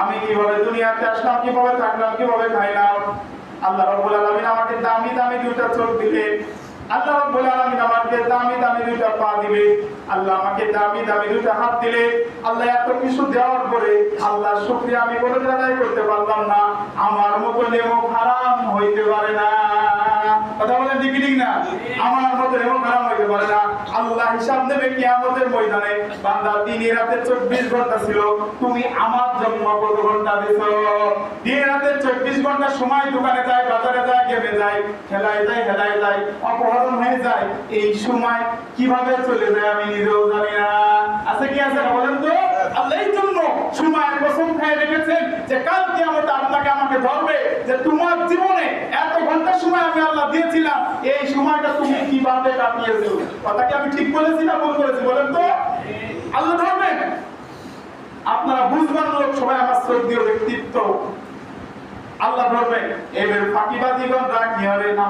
আমি কীভাবে দুনিয়াতে আসলাম, কীভাবে থাকলাম, কীভাবে খাইলাম? আল্লাহ রব্বুল আলামিন আমাকে দামি দামি দুইটা চোখ দিলে। আল্লাহ রব্বুল আলামিন আমাকে দামি দামি দুইটা পা আল্লাহ আমাকে দামি দামি দুইটা হাত দিলে। আল্লাহ এত কিছু দেওয়ার পরে আল্লাহ শুকরিয়া আমি কোনো করতে পারলাম না। আমার মতো নেমক কথা বলেন ঠিক না? আমার মতো নেমক হারাম হইতে পারে না। আল্লাহ হিসাব নেবে কিয়ামতের ময়দানে। বান্দা দিন রাতে চব্বিশ ঘণ্টা ছিল, তুমি আমার কত ঘণ্টা দিন রাতে চব্বিশ ঘণ্টা সময় দোকানে যায়, বাজারে যায় গেমে যায়, খেলায় যায় যায়, অপহরণ হয়ে যায়, এই সময় কীভাবে চলে যায় আমি নিজেও জানি না। আছে কি আছে বলেন তো? আল্লাহ জন্য সময়ের কসম খাই রেখেছেন যে কাল আপনাকে আমাকে ধরবে যে তোমার জীবনে এত ঘণ্টা সময় আমি আল্লাহ দিয়েছিলাম এই সময়টা তুমি কীভাবে কাটিয়েছো কথা কি আমি ঠিক বলেছি না ভুল করেছি, বলেন তো? আল্লাহ ধরবেন? আপনারা বুঝবেন লোক সবাই আমার শ্রদ্ধীয় ব্যক্তিত্ব। আল্লাহ ধরবেন। এবার ফাঁকিবাদীগণ রাখি হবে না